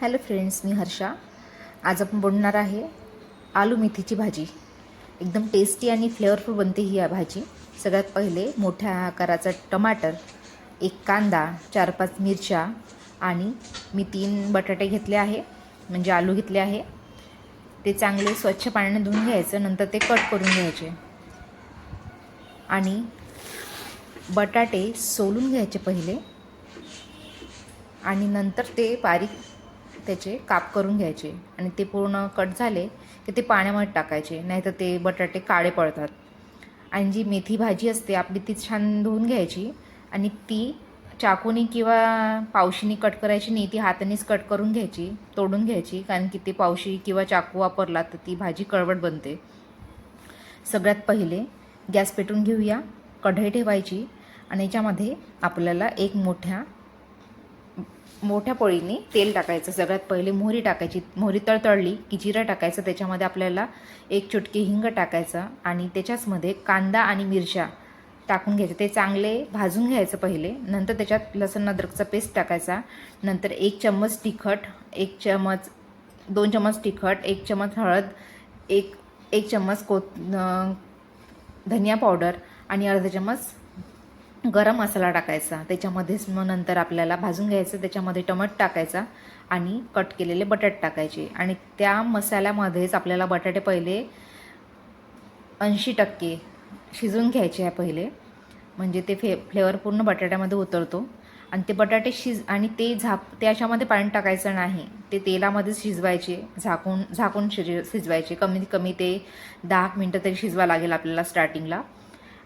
Hello friends मी हर्षा. आज आपण बनवणार आहे आलू मेथीची भाजी. एकदम टेस्टी आणि फ्लेवरफुल बनते ही या भाजी. सगळ्यात पहिले मोठ्या आकाराचा टमाटर एक कांदा चार पाच मिरच्या आणि मी तीन बटाटे घेतले आहे म्हणजे आलू घेतले आहे. ते चांगले स्वच्छ पाण्याने धुवून घ्यायचं नंतर ते कट करून घ्यायचे. आणि बटाटे सोलून घ्यायचे पहिले. आणि नंतर ते बारीक त्याचे काप करून घ्यायचे आणि ते पूर्ण कट झाले की ते पाण्यामध्ये टाकायचे. नाहीतर ते बटाटे काळे पडतात. आणि जी मेथी भाजी असते आपली ती छान धुवून घ्यायची आणि ती चाकूनी किंवा पावशीनी कट करायची नाही ती हातानेच कट करून घ्यायची तोडून घ्यायची. कारण की ते पावशी किंवा चाकू वापरला तर ती भाजी कळवट बनते. सगळ्यात पहिले गॅस पेटून घेऊया कढई ठेवायची आणि याच्यामध्ये आपल्याला एक मोठ्या मोठ्या पोळीने तेल टाकायचं सगळ्यात पहिले मोहरी टाकायची. मोहरी तळतळली की जिरं टाकायचं त्याच्यामध्ये आपल्याला एक चुटकी हिंग टाकायचं आणि त्याच्याचमध्ये कांदा आणि मिरच्या टाकून घ्यायचं. ते चांगले भाजून घ्यायचं पहिले नंतर त्याच्यात लसण अद्रकचा पेस्ट टाकायचा नंतर एक चम्मच तिखट एक चम्मच दोन चम्मच तिखट एक चम्मच हळद एक एक चम्मच को धनिया पावडर आणि अर्धा चम्मच गरम मसाला टाकायचा त्याच्यामध्येच मग नंतर आपल्याला भाजून घ्यायचं त्याच्यामध्ये टमट टाकायचा आणि कट केलेले बटाट टाकायचे. आणि त्या मसाल्यामध्येच आपल्याला बटाटे पहिले ऐंशी टक्के शिजवून घ्यायचे आहे पहिले. म्हणजे ते फे फ्लेवर पूर्ण बटाट्यामध्ये उतरतो. आणि ते बटाटे शिज आणि ते झाप ते अशामध्ये पाणी टाकायचं नाही. ते तेलामध्येच शिजवायचे झाकून झाकून शिज शिजवायचे. कमीत कमी ते दहा मिनटं तरी शिजवा लागेल आपल्याला स्टार्टिंगला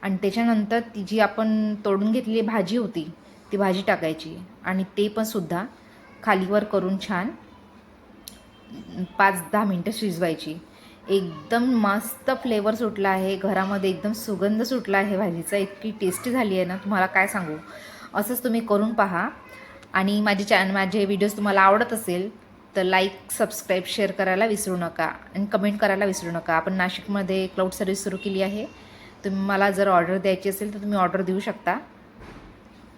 आणि त्याच्यानंतर ती जी आपण तोडून घेतलेली भाजी होती ती भाजी टाकायची आणि ते पण सुद्धा खालीवर करून छान पाच दहा मिनटं शिजवायची. एकदम मस्त फ्लेवर सुटला आहे घरामध्ये एकदम सुगंध सुटला आहे भाजीचा इतकी टेस्टी झाली आहे ना तुम्हाला काय सांगू? असंच तुम्ही करून पहा. आणि माझे चॅन माझे व्हिडिओज तुम्हाला आवडत असेल तर लाईक सबस्क्राईब शेअर करायला विसरू नका आणि कमेंट करायला विसरू नका. आपण नाशिकमध्ये क्लाउड सर्व्हिस सुरू केली आहे. तुम्ही मला जर ऑर्डर द्यायची असेल तर तुम्ही ऑर्डर देऊ शकता.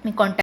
मी कॉन्टॅक्ट